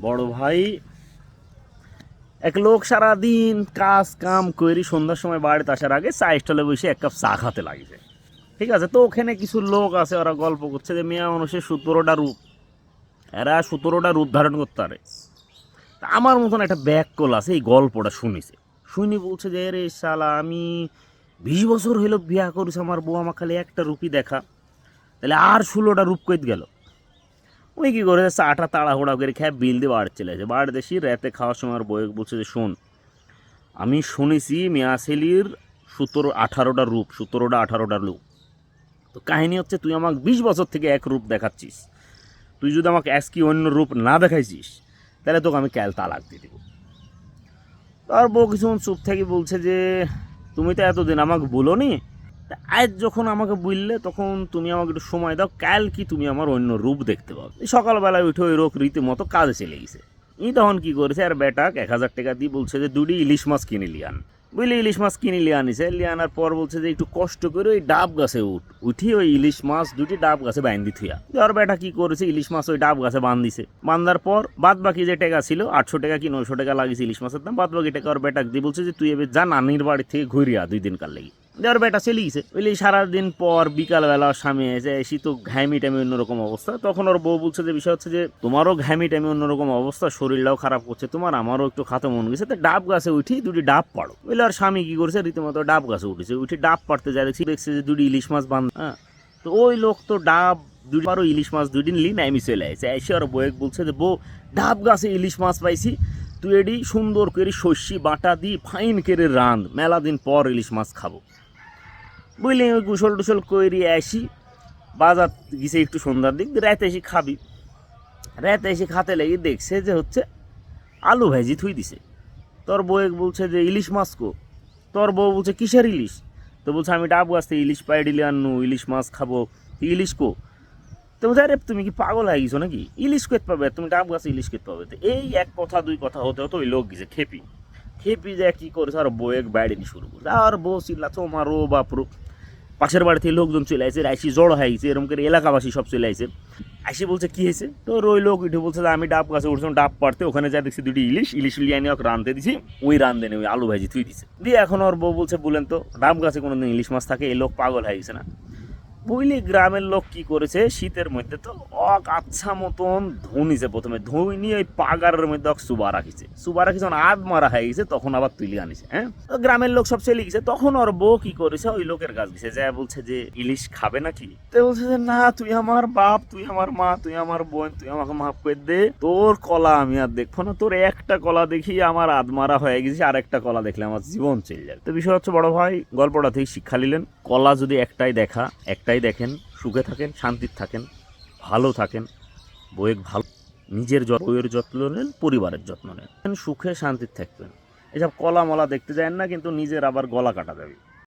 বড় ভাই। এক লোক সারাদিন কাজ কাম করি সন্ধ্যার সময় বাড়িতে আসার আগে চা স্টলে বসে এক কাপ চা খাতে লাগিছে। ঠিক আছে, তো ওখানে কিছু লোক আছে, ওরা গল্প করছে যে, মেয়া মানুষের সতেরোটা রূপ। এরা সতেরোটা রূপ ধারণ করতে পারে। আমার মতন একটা ব্যাক কল আছে, এই গল্পটা শুনিছে। শুনি বলছে যে রে শালা, আমি বিশ বছর হইল বিয়া করেছে, আমার বউ আমার খালি একটা রূপই দেখা। তাহলে আর ষোলোটা রূপ কইত গেল? ওই কী করেছে চাটা তাড়াহুড়া করে খেয়ে বিল দিয়ে বাড়ি চলে যায়। বাড়ি দেশি রাতে খাওয়ার সময় আর বই বলছে যে, শোন, আমি শুনেছি মেয়াসেলির সতেরো, আঠারোটা রূপ, সতেরোটা, আঠারোটা রূপ। তো কাহিনী হচ্ছে তুই আমাকে বিশ বছর থেকে এক রূপ দেখাচ্ছিস। তুই যদি আমাকে কি অন্য রূপ না দেখাইছিস, তাহলে তোকে আমি ক্যাল তালাক দিয়ে দেবো। তার বউ কিছুক্ষণ চুপ থেকে বলছে যে, তুমি তো এতদিন আমাকে বলো নি আজ যখন আমাকে বললে তখন তুমি আমাকে একটু সময় দাও, কাল কি তুমি আমার অন্য রূপ দেখতে পাবে? সকালবেলায় উঠে ওই রোগ রীতিমতো কাজে চলে গেছে। ই তখন কি করেছে, আর বেটাক এক হাজার টাকা দিয়ে বলছে যে, দুটি ইলিশ মাছ কিনে লিয়ান বুঝলি ইলিশ মাছ কিনে লিয়ে আনিছে। লিয়ে আনার পর বলছে যে, একটু কষ্ট করে ওই ডাব গাছে উঠ। উঠি ওই ইলিশ মাছ, দুটি ডাব গাছে বান্ধি থুয়া। আর বেটা কি করেছে, ইলিশ মাছ ওই ডাব গাছে বান্ধিছে বান্ধার পর বাদ বাকি যে টাকা ছিল, আটশো টাকা কি নয়শো টাকা লাগিয়েছে ইলিশ মাছের দাম বাদ বাকি টাকা ওর বেটাক দিয়ে বলছে যে, তুই এবার যা, নানির বাড়ি থেকে ঘুরিয়া দুই দিন কাল লেগে। দেওয়ার বেটা চলে গেছে বুঝলি, সারাদিন পর বিকালবেলা স্বামী এসে এসি তো ঘামি টাইমে অন্যরকম অবস্থা। তখন ওর বউ বলছে যে, বিষয় হচ্ছে যে, তোমারও ঘামি টাইমে অন্যরকম অবস্থা, শরীরটাও খারাপ করছে, তোমার আমারও একটু খাতে মন গেছে। তো ডাব গাছে উঠি দুটি ডাব পাড়ো। বুঝলি, আর স্বামী কি করছে, রীতিমতো ডাব গাছে উঠেছে। উঠে ডাব পাড়তে যায়, দেখছি দেখছে যে দুটি ইলিশ মাছ বান্ধ হ্যাঁ। তো ওই লোক তো ডাব দুটি আরও ইলিশ মাছ দুদিন লি নাইমি চলে আসে। এসে আর বউয়েক বলছে যে, বউ, ডাব গাছে ইলিশ মাছ পাইছি। তুই এডি সুন্দর করে শস্যি, বাটা দি ফাইন করে রাঁধ। মেলা দিন পর ইলিশ মাছ খাব। বুঝলি ওই গুসল টুসল করি আসি, বাজার গেছে একটু সন্ধ্যার দিক, রাতে এসে খাবি। রাতে এসে খাতে লেগে, দেখছে যে হচ্ছে আলু ভাজি থুই দিছে। তোর বউ বলছে যে, ইলিশ মাছ কো? তোর বউ বলছে, কিসের ইলিশ? তো বলছে, আমি ডাব থেকে ইলিশ পাই দিলে আনু ইলিশ মাছ খাব ইলিশ কো? তো বলছে, আরে, তুমি কি পাগল হয়ে গেছো নাকি? ইলিশ করতে পাবে? তুমি ডাব গাছে ইলিশ করতে পাবে? তো এই এক কথা, দুই কথা হতে হতো ওই লোক গেছে খেপি। খেপি যে কি করেছে, আর বউ এক বাইরে শুরু করছে। আর বউ চিল্লা তোমার ও বাপরু পাশের বাড়ি থেকে লোকজন চলে আসে আইসি জড়ো হয়ে গেছে এরকম করে এলাকাবাসী সব চলে আসে। আইসি বলছে, কী হয়েছে? তো ওই লোক উঠে বলছে যে আমি ডাব গাছে উঠছিলাম, ডাব পাড়তে, ওখানে যা দেখছি দুটি ইলিশ ইলিশ লিয়ে আনি, ওকে রাঁধতে দিছি, ওই রাঁধে ওই আলু ভাজি থুই দিছে। দিয়ে এখন ওর বউ বলছে, বলেন তো, ডাব গাছে কোনোদিন ইলিশ মাছ থাকে, এই লোক পাগল হয়ে গেছে না? বুঝলি গ্রামের লোক কি করেছে? শীতের মধ্যে তো অক আচ্ছা মতন ধুনিছে প্রথমে। ধুই নিয়ে ওই পাগারের মধ্যে অক সুবা রাখিছে। সুবা রাখিছে যখন আধ মারা হয়ে গেছে, তখন আবার তুলি আনিছে হ্যাঁ? তো গ্রামের লোক সব চলে গেছে। তখন ওর বউ কি করেছে? ওই লোকের কাছ গেছে। যা বলছে যে, ইলিশ খাবে নাকি? তো বলছে যে, না, তুই আমার বাপ, তুই আমার মা, তুই আমার বোন, তুই আমাকে মাফ করে দে। তোর কলা আমি আর দেখব না। তোর একটা কলা দেখি আমার আদমারা হয়ে গেছে। আর একটা কলা দেখলে আমার জীবন চলে যাবে। তো বিষয় হচ্ছে, বড় ভাই গল্পটা থেকে শিক্ষা নিলেন। কলা যদি একটাই দেখা, একটাই দেখেন, সুখে থাকেন শান্তির থাকেন, ভালো থাকেন বইয়ের ভালো, নিজের বইয়ের যত্ন নেন, পরিবারের যত্ন নেন। সুখে শান্তির থাকবেন। এসব কলা মলা দেখতে যায় না, কিন্তু নিজের আবার গলা কাটা যাবে।